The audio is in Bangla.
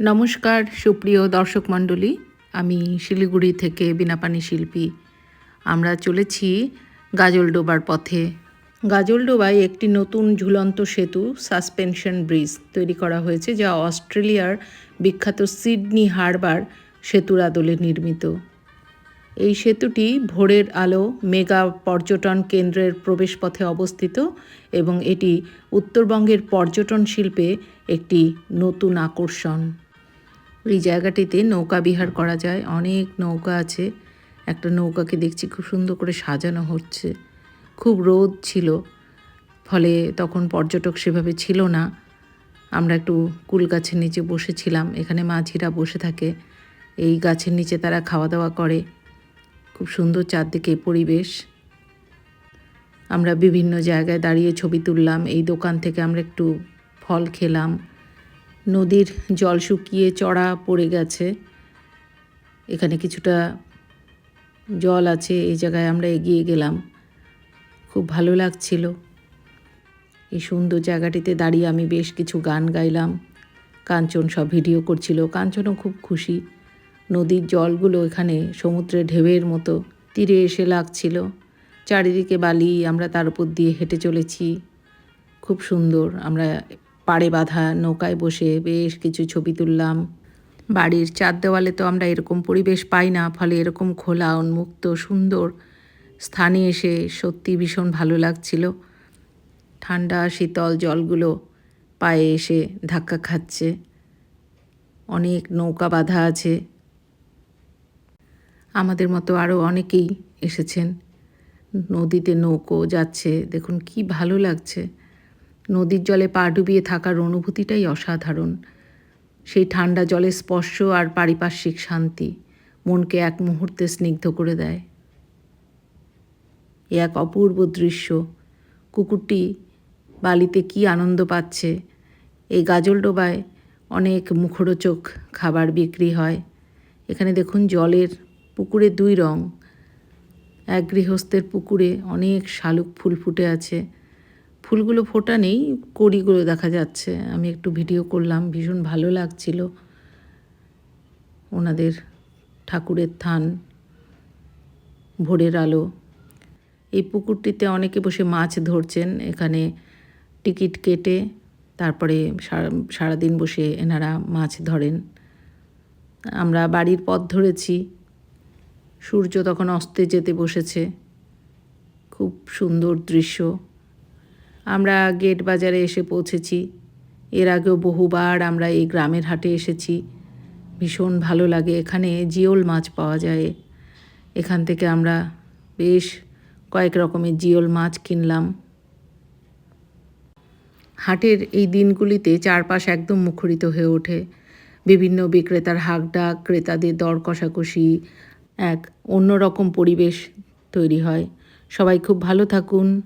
নমস্কার, সুপ্রিয় দর্শক মণ্ডলী। আমি শিলিগুড়ি থেকে বিনাপানি শিল্পী। আমরা চলেছি গাজলডোবার পথে। গাজলডোবায় একটি নতুন ঝুলন্ত সেতু, সাসপেনশন ব্রিজ তৈরি করা হয়েছে, যা অস্ট্রেলিয়ার বিখ্যাত সিডনি হারবার সেতুর আদলে নির্মিত। এই সেতুটি ভোরের আলো মেগা পর্যটন কেন্দ্রের প্রবেশপথে অবস্থিত এবং এটি উত্তরবঙ্গের পর্যটন শিল্পে একটি নতুন আকর্ষণ। এই জায়গাটিতে নৌকা বিহার করা যায়। অনেক নৌকা আছে। একটা নৌকাকে দেখছি খুব সুন্দর করে সাজানো হচ্ছে। খুব রোদ ছিল, ফলে তখন পর্যটক সেভাবে ছিল না। আমরা একটু কুল গাছের নিচে বসেছিলাম, এখানে মাঝিরা বসে থাকে। এই গাছের নিচে তারা খাওয়া দাওয়া করে। খুব সুন্দর চারদিকে পরিবেশ। আমরা বিভিন্ন জায়গায় দাঁড়িয়ে ছবি তুললাম। এই দোকান থেকে আমরা একটু ফল খেলাম। নদীর জল শুকিয়ে চড়া পড়ে গেছে। এখানে কিছুটা জল আছে, এই জায়গায় আমরা এগিয়ে গেলাম। খুব ভালো লাগছিল। এই সুন্দর জায়গাটিতে দাঁড়িয়ে আমি বেশ কিছু গান গাইলাম। কাঞ্চন সব ভিডিও করছিল। কাঞ্চনও খুব খুশি। নদীর জলগুলো এখানে সমুদ্রে ঢেউয়ের মতো তীরে এসে লাগছিল। চারিদিকে বালি, আমরা তার উপর দিয়ে হেঁটে চলেছি। খুব সুন্দর। আমরা পাড়ে বাঁধা, নৌকায় বসে বেশ কিছু ছবি তুললাম। বাড়ির চার দেওয়ালে তো আমরা এরকম পরিবেশ পাই না, ফলে এরকম খোলা, উন্মুক্ত, সুন্দর স্থানে এসে সত্যি ভীষণ ভালো লাগছিল। ঠান্ডা, শীতল জলগুলো পায়ে এসে ধাক্কা খাচ্ছে। অনেক নৌকা বাঁধা আছে। আমাদের মতো আরও অনেকেই এসেছেন। নদীতে নৌকো যাচ্ছে, দেখুন কি ভালো লাগছে। নদীর জলে পা ডুবিয়ে থাকার অনুভূতিটাই অসাধারণ। সেই ঠান্ডা জলের স্পর্শ আর পারিপার্শ্বিক শান্তি মনকে এক মুহূর্তে স্নিগ্ধ করে দেয়। এ এক অপূর্ব দৃশ্য। কুকুরটি বালিতে কি আনন্দ পাচ্ছে? এই গাজলডোবায় অনেক মুখরোচক খাবার বিক্রি হয়। এখানে দেখুন জলের পুকুরে দুই রং। এক গৃহস্থের পুকুরে অনেক শালুক ফুল ফুটে আছে। ফুলগুলো ফোটা নেই, কড়িগুলো দেখা যাচ্ছে। আমি একটু ভিডিও করলাম, ভীষণ ভালো লাগছিল। ওনাদের ঠাকুরের থান, ভোরের আলো। এই পুকুরটিতে অনেকে বসে মাছ ধরছেন, এখানে টিকিট কেটে তারপরে সারা, সারাদিন বসে এনারা মাছ ধরেন। আমরা বাড়ির পথ ধরেছি। সূর্য তখন অস্তে যেতে বসেছে। খুব সুন্দর দৃশ্য। আমরা গেট বাজারে এসে পৌঁছেছি। এর আগেও বহুবার আমরা এই গ্রামের হাটে এসেছি। ভীষণ ভালো লাগে এখানে জিওল মাছ পাওয়া যায়। এখান থেকে আমরা বেশ কয়েক রকমের জিওল মাছ কিনলাম। হাটের এই দিনগুলিতে চারপাশ একদম মুখরিত হয়ে ওঠে। বিভিন্ন বিক্রেতার হাঁকডাক, ক্রেতাদের দর কষাকষি, এক অন্যরকম পরিবেশ তৈরি হয়। সবাই খুব ভালো থাকুন।